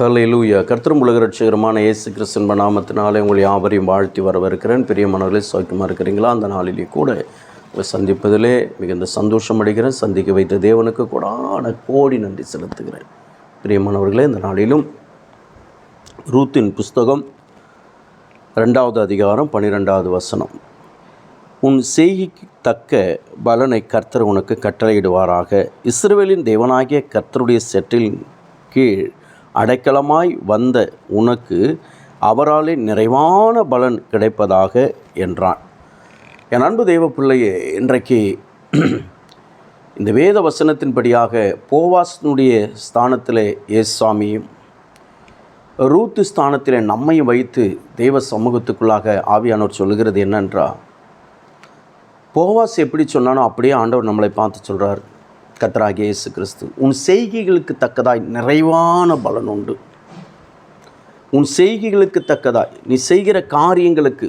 ஹalleluya கர்த்தரும் உலக ரட்சகரமான இயேசு கிறிஸ்தன் நாமத்தினாலே உங்களை யாவரையும் வாழ்த்தி வரவிருக்கிறேன் பிரியமானவர்களே சௌக்கியமாக இருக்கிறீங்களா? அந்த நாளிலே கூட உங்களை சந்திப்பதிலே மிகுந்த சந்தோஷம் அடைகிறேன் சந்திக்க வைத்த தேவனுக்கு கூடான கோடி நன்றி செலுத்துகிறேன். பிரியமானவர்களே இந்த நாளிலும் ரூத்தின் புஸ்தகம் ரெண்டாவது அதிகாரம் பன்னிரெண்டாவது வசனம். உன் செய்கைக்கு தக்க பலனை கர்த்தர் உனக்கு கட்டளையிடுவாராக. இஸ்ரேலின் தேவனாகிய கர்த்தருடைய செட்டில் கீழ் அடைக்கலமாய் வந்த உனக்கு அவராலே நிறைவான பலன் கிடைப்பதாக என்றான். என் அன்பு தெய்வ பிள்ளையே இன்றைக்கு இந்த வேத வசனத்தின்படியாக போவாசனுடைய ஸ்தானத்திலே ஏசாமியும் ரூத்து ஸ்தானத்திலே நம்மையும் வைத்து தெய்வ சமூகத்துக்குள்ளாக ஆவியானவர் சொல்லுகிறது என்னென்றால் போவாஸ் எப்படி சொன்னானோ அப்படியே ஆண்டவர் நம்மளை பார்த்து சொல்கிறார் கத்தராகிய இயேசு கிறிஸ்து உன் செய்கைகளுக்கு தக்கதாய் நிறைவான பலன் உண்டு. உன் செய்கைகளுக்கு தக்கதாய் நீ செய்கிற காரியங்களுக்கு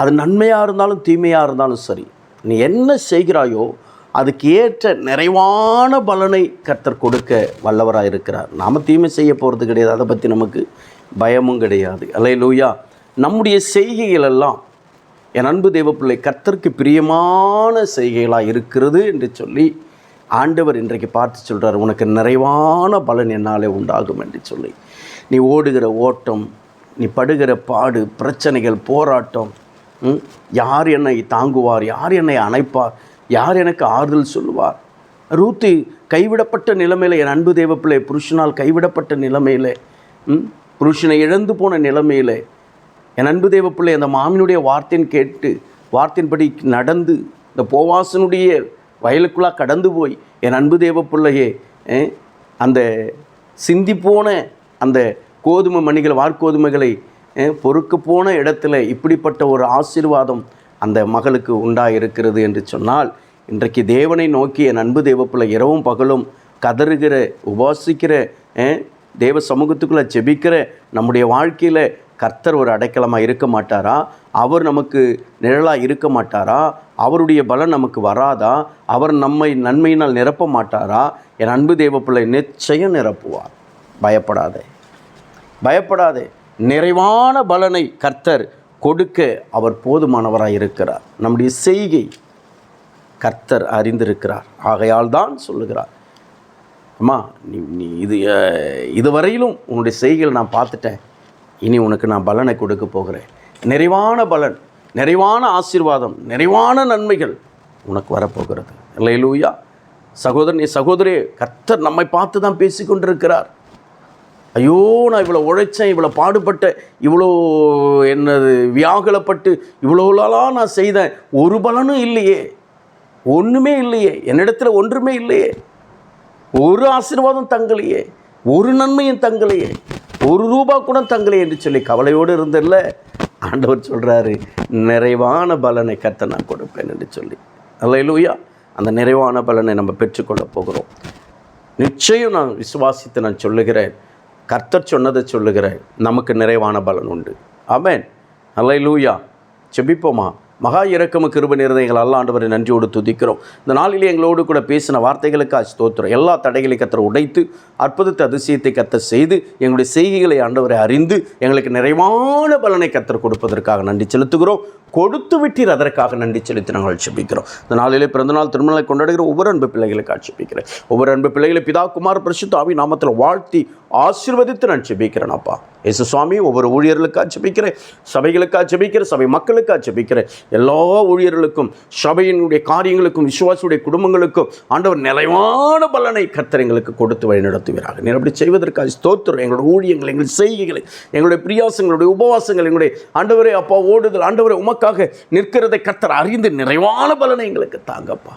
அது நன்மையாக இருந்தாலும் தீமையாக இருந்தாலும் சரி நீ என்ன செய்கிறாயோ அதுக்கு ஏற்ற நிறைவான பலனை கர்த்தர் கொடுக்க வல்லவராக இருக்கிறார். நாம் தீமை செய்ய போகிறது கிடையாது அதை பற்றி நமக்கு பயமும் கிடையாது. அலை லூயா நம்முடைய செய்கைகள் எல்லாம் என் அன்பு தேவப்பிள்ளை கர்த்தருக்கு பிரியமான செய்கைகளாக இருக்கிறது என்று சொல்லி ஆண்டவர் இன்றைக்கு பார்த்து சொல்கிறார் உனக்கு நிறைவான பலன் என்னாலே உண்டாகும் என்று சொல்லி. நீ ஓடுகிற ஓட்டம் நீ படுகிற பாடு பிரச்சனைகள் போராட்டம் ம், யார் என்னை தாங்குவார் யார் என்னை அணைப்பார் யார் எனக்கு ஆறுதல் சொல்லுவார்? ரூத்து கைவிடப்பட்ட நிலைமையில் என் அன்பு தேவப்பிள்ளை புருஷனால் கைவிடப்பட்ட நிலைமையில் ம், புருஷனை இழந்து போன நிலைமையில் என் அன்பு தேவப்பிள்ளை அந்த மாமினுடைய வார்த்தையின் கேட்டு வார்த்தையின்படி நடந்து இந்த போவாசனுடைய வயலுக்குள்ளாக கடந்து போய் என் அன்பு தேவ பிள்ளையே அந்த அந்த சிந்திப்போன அந்த கோதுமை மணிகள் வார்கோதுமைகளை பொறுக்க போன இடத்துல இப்படிப்பட்ட ஒரு ஆசீர்வாதம் அந்த மகளுக்கு உண்டாயிருக்கிறது என்று சொன்னால் இன்றைக்கு தேவனை நோக்கி என் அன்பு தேவப்பிள்ளை இரவும் பகலும் கதறுகிற உபாசிக்கிற தேவ சமூகத்துக்குள்ளே ஜெபிக்கிற நம்முடைய வாழ்க்கையில் கர்த்தர் ஒரு அடைக்கலமாக இருக்க மாட்டாரா? அவர் நமக்கு நிழலாக இருக்க மாட்டாரா? அவருடைய பலன் நமக்கு வராதா? அவர் நம்மை நன்மையினால் நிரப்ப மாட்டாரா? என் அன்பு தேவ பிள்ளை நிச்சயம் நிரப்புவார். பயப்படாதே. பயப்படாதே. நிறைவான பலனை கர்த்தர் கொடுக்க அவர் போதுமானவராக இருக்கிறார். நம்முடைய செய்கை கர்த்தர் அறிந்திருக்கிறார். ஆகையால் தான் சொல்லுகிறார். அம்மா நீ நீ இது இதுவரையிலும் உன்னுடைய செய்கைகளை நான் பார்த்துட்டேன். இனி உனக்கு நான் பலனை கொடுக்க போகிறேன். நிறைவான பலன் நிறைவான ஆசீர்வாதம் நிறைவான நன்மைகள் உனக்கு வரப்போகிறது. சகோதரன் சகோதரனே சகோதரி கர்த்தர் நம்மை பார்த்து தான் பேசி கொண்டிருக்கிறார். ஐயோ நான் இவ்வளோ உழைச்சேன் இவ்வளோ பாடுபட்டேன் இவ்வளோ என்னது வியாகுலப்பட்டு இவ்வளோலாம் நான் செய்தேன். ஒரு பலனும் இல்லையே. ஒன்றுமே இல்லையே. என்னிடத்துல ஒன்றுமே இல்லையே. ஒரு ஆசீர்வாதம் தங்கலையே. ஒரு நன்மையும் தங்கலையே. ஒரு ரூபா கூட தங்கலை என்று சொல்லி கவலையோடு இருந்தல்ல ஆண்டவர் சொல்கிறாரு நிறைவான பலனை கத்த நான் கொடுப்பேன் என்று சொல்லி. அல்லையிலூயா அந்த நிறைவான பலனை நம்ம பெற்றுக்கொள்ள போகிறோம். நிச்சயம் நான் விசுவாசித்து நான் சொல்லுகிறேன். கர்த்தர் சொன்னதை சொல்லுகிறேன். நமக்கு நிறைவான பலன் உண்டு. ஆமென். அல்லையிலூயா செபிப்போமா மகா இறக்கம கிருப நிறதைகள் அல்லாண்டவரை நன்றியோடு துதிக்கிறோம். இந்த நாளிலே எங்களோடு கூட பேசின வார்த்தைகளுக்காக ஸ்தோத்திரம். எல்லா தடைகளை கத்தர் உடைத்து அற்புதத்தை அதிசயத்தை கத்த செய்து எங்களுடைய செய்கைகளை ஆண்டவரை அறிந்து எங்களுக்கு நிறைவான பலனை கத்தர் கொடுப்பதற்காக நன்றி செலுத்துகிறோம். கொடுத்து விட்டீர் அதற்காக நன்றி செலுத்தி நாங்கள் செபிக்கிறோம் இந்த நாளிலே பிறந்தநாள் திருமணங்களை கொண்டாடுகிற ஒவ்வொரு அன்பு பிள்ளைகளுக்கு ஆட்சிப்பிக்கிறேன் ஒவ்வொரு அன்பு பிள்ளைகளை பிதா குமார் பிரசுத்தாவி நாமத்தில் வாழ்த்தி ஆசீர்வதித்து நான் செபிக்கிறேன் அப்பா. இயேசு சுவாமி ஒவ்வொரு ஊழியர்களுக்காக ஜெபிக்கிறேன். சபைகளுக்காக ஜெபிக்கிறேன் சபை மக்களுக்காக ஜெபிக்கிறேன். எல்லா ஊழியர்களுக்கும் சபையினுடைய காரியங்களுக்கும் விசுவாசியுடைய குடும்பங்களுக்கும் ஆண்டவர் நிலைவான பலனை கத்திரங்களுக்கு எங்களுக்கு கொடுத்து வழி நீர் அப்படி செய்வதற்காக ஸ்தோத்திரம். எங்களோட ஊழியங்கள் எங்கள் செய்கைகளை எங்களுடைய பிரியாசங்களுடைய உபவாசங்கள் எங்களுடைய ஆண்டவரே அப்பா ஓடுதல் ஆண்டவரை உமக்காக நிற்கிறதை கத்தர் அறிந்து நிறைவான பலனை எங்களுக்கு தாங்கப்பா.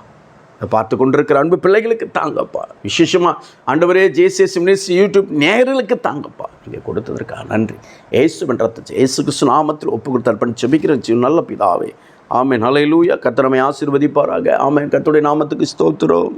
பார்த்து கொண்டிருக்கிற அன்பு பிள்ளைகளுக்கு தாங்கப்பா. விசேஷமாக ஆண்டவரே ஜேசிஎஸ் மினிஸ் யூடியூப் நேர்களுக்கு தாங்கப்பா. நீங்கள் கொடுத்ததற்காக நன்றி. ஏசு பண்ணுறது ஏசு கிறிஸ்து நாமத்தில் ஒப்பு கொடுத்து அர்ப்பணி செபிக்கிறேன் நல்ல பிதாவே. ஆமே நலையிலூயா கத்திரமை ஆசீர்வதிப்பாராக. ஆமே கத்துடைய நாமத்துக்கு ஸ்தோத்திரம்.